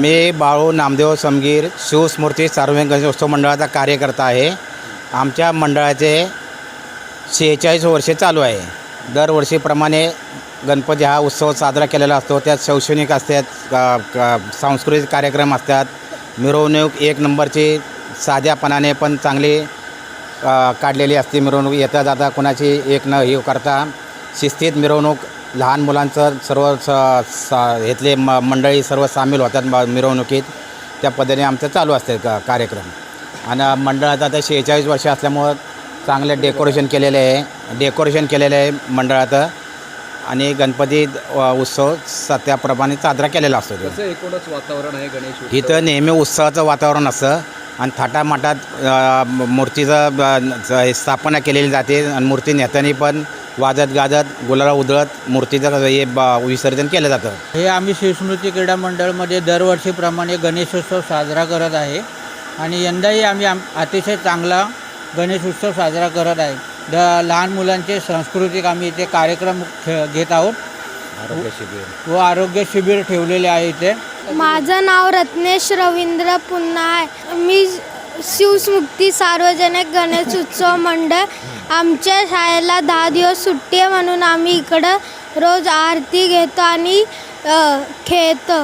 मी बाळू नामदेव समगीर शिवस्मूर्ती सार्वजनिक गणेशोत्सव मंडळाचा कार्यकर्ता आहे. आमच्या मंडळाचे शेहेचाळीस वर्षे चालू आहे. दरवर्षीप्रमाणे गणपती हा उत्सव साजरा केलेला असतो. त्यात शैक्षणिक असतात क- सांस्कृतिक कार्यक्रम असतात. मिरवणूक एक नंबरची साध्यापणाने पण चांगली काढलेली असते. मिरवणूक येता जाता कोणाची एक न हे करता शिस्तीत मिरवणूक लहान मुलांचं सर्व स स- इथले म मंडळी सर्व सामील होतात म- मिरवणुकीत. त्या पद्धतीने आमचं चालू असते क कार्यक्रम. आणि मंडळाचं आता शेहेचाळीस वर्ष असल्यामुळं चांगलं डेकोरेशन केलेलं आहे. डेकोरेशन केलेलं आहे मंडळाचं. आणि गणपती उत्सव स त्याप्रमाणे साजरा केलेला असतो वातावरण आहे गणेश उत्सव? इथं नेहमी उत्सवाचं वातावरण असतं. आणि थाटामाटात मूर्तीचं स्थापना केलेली जाते आणि मूर्ती नेतानी पण वाजत गाजत गुलाला उधळत मूर्तीचं हे ब- विसर्जन केलं जातं. हे आम्ही शिवस्मृती क्रीडा मंडळमध्ये दरवर्षीप्रमाणे गणेशोत्सव साजरा करत आहे. आणि यंदाही आम्ही आम अतिशय चांगला गणेश उत्सव साजरा करत आहे. द लहान मुलांचे सांस्कृतिक आम्ही इथे कार्यक्रम घेत आहोत. आरोग्य शिबिर. व आरोग्य शिबिर ठेवलेले आहे इथे. माझं नाव रत्नेश रवींद्र पुन्हा आहे. मी शिवस्मुक्ती सार्वजनिक गणेश उत्सव मंडळ. आमच्या शाळेला दहा दिवस सुट्टी आहे म्हणून आम्ही इकडं रोज आरती घेतो आणि खेळतो.